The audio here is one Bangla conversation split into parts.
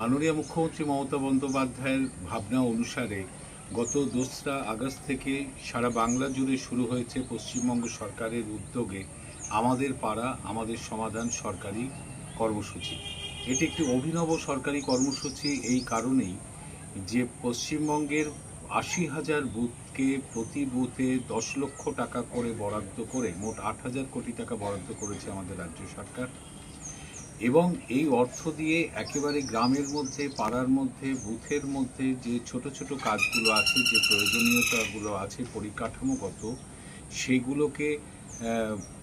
মাননীয় মুখ্যমন্ত্রী মমতা বন্দ্যোপাধ্যায়ের ভাবনা অনুসারে গত দোসরা আগস্ট থেকে সারা বাংলা জুড়ে শুরু হয়েছে পশ্চিমবঙ্গ সরকারের উদ্যোগে আমাদের পাড়া, আমাদের সমাধান সরকারি কর্মসূচি। এটি একটি অভিনব সরকারি কর্মসূচি, এই কারণেই যে পশ্চিমবঙ্গের আশি হাজার বুথকে প্রতি বুথে দশ লক্ষ টাকা করে বরাদ্দ করে, মোট আট হাজার কোটি টাকা বরাদ্দ করেছে আমাদের রাজ্য সরকার। এবং এই অর্থ দিয়ে একেবারে গ্রামের মধ্যে, পাড়ার মধ্যে, বুথের মধ্যে যে ছোট ছোট কাজগুলো আছে, যে প্রয়োজনীয়তাগুলো আছে, পরিকাঠামোগত, সেগুলোকে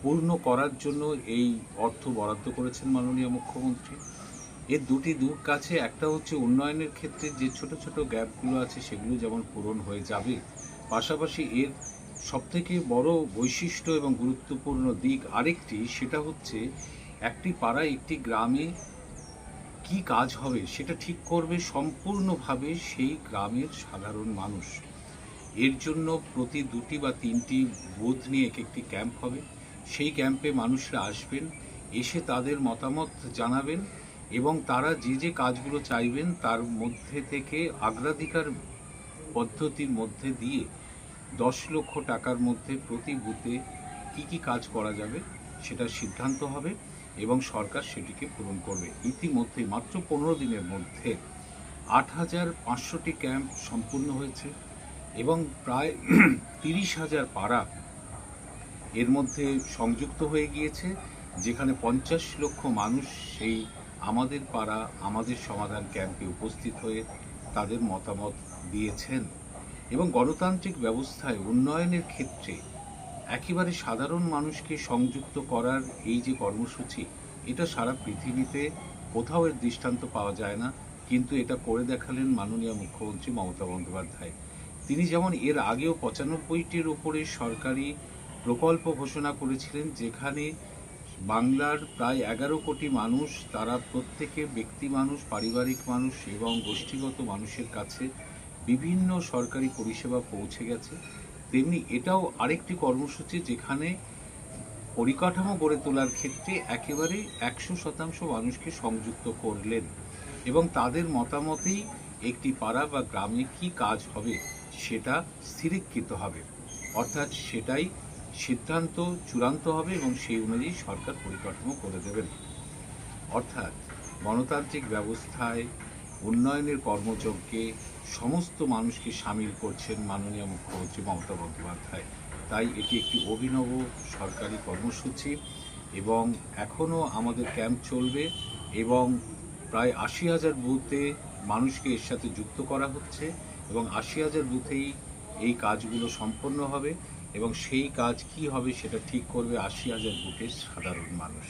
পূর্ণ করার জন্য এই অর্থ বরাদ্দ করেছেন মাননীয় মুখ্যমন্ত্রী। এর দুটি দূর কাছে, একটা হচ্ছে উন্নয়নের ক্ষেত্রে যে ছোট ছোট গ্যাপগুলো আছে, সেগুলো যেমন পূরণ হয়ে যাবে, পাশাপাশি এর সবথেকে বড় বৈশিষ্ট্য এবং গুরুত্বপূর্ণ দিক আরেকটি, সেটা হচ্ছে একটি পাড়ায় একটি গ্রামে কি কাজ হবে সেটা ঠিক করবে সম্পূর্ণভাবে সেই গ্রামের সাধারণ মানুষ। এর জন্য প্রতি দুটি বা তিনটি বুথ নিয়ে এক একটি ক্যাম্প হবে। সেই ক্যাম্পে মানুষরা আসবেন, এসে তাদের মতামত জানাবেন এবং তারা যে যে কাজগুলো চাইবেন তার মধ্যে থেকে অগ্রাধিকার পদ্ধতির মধ্যে দিয়ে দশ লক্ষ টাকার মধ্যে প্রতি বুথে কী কী কাজ করা যাবে সেটা সিদ্ধান্ত হবে। এবং সরকার সেটিকে পূরণ করবে। ইতিমধ্যে মাত্র পনেরো দিনের মধ্যে আট হাজার পাঁচশোটি ক্যাম্প সম্পূর্ণ হয়েছে এবং প্রায় তিরিশ হাজার পাড়া এর মধ্যে সংযুক্ত হয়ে গিয়েছে, যেখানে পঞ্চাশ লক্ষ মানুষ সেই আমাদের পাড়া, আমাদের সমাধান ক্যাম্পে উপস্থিত হয়ে তাদের মতামত দিয়েছেন। এবং গণতান্ত্রিক ব্যবস্থায় উন্নয়নের ক্ষেত্রে একেবারে সাধারণ মানুষকে সংযুক্ত করার এই যে কর্মসূচি, এটা সারা পৃথিবীতে কোথাও এর দৃষ্টান্ত পাওয়া যায় না। কিন্তু এটা করে দেখালেন মাননীয় মুখ্যমন্ত্রী মমতা বন্দ্যোপাধ্যায়। তিনি যেমন এর আগেও পঁচানব্বইটির উপরে সরকারি প্রকল্প ঘোষণা করেছিলেন, যেখানে বাংলার প্রায় এগারো কোটি মানুষ, তারা প্রত্যেকে ব্যক্তি মানুষ, পারিবারিক মানুষ এবং গোষ্ঠীগত মানুষের কাছে বিভিন্ন সরকারি পরিষেবা পৌঁছে গেছে। তেমনি এটাও আরেকটি কর্মসূচি যেখানে পরিকাঠামো গড়ে তোলার ক্ষেত্রে একেবারে একশো শতাংশ মানুষকে সংযুক্ত করলেন এবং তাদের মতামতেই একটি পাড়া বা গ্রামে কি কাজ হবে সেটা স্থিরীকৃত হবে। অর্থাৎ সেটাই সিদ্ধান্ত চূড়ান্ত হবে এবং সেই অনুযায়ী সরকার পরিকাঠামো করে দেবেন। অর্থাৎ গণতান্ত্রিক ব্যবস্থায় উন্নয়নের কর্মযজ্ঞে সমস্ত মানুষকে সামিল করছেন মাননীয় মুখ্যমন্ত্রী মমতা বন্দ্যোপাধ্যায়। তাই এটি একটি অভিনব সরকারি কর্মসূচি এবং এখনও আমাদের ক্যাম্প চলবে এবং প্রায় আশি হাজার বুথে মানুষকে এর সাথে যুক্ত করা হচ্ছে এবং আশি হাজার বুথেই এই কাজগুলো সম্পন্ন হবে এবং সেই কাজ কি হবে সেটা ঠিক করবে আশি হাজার বুথের সাধারণ মানুষ।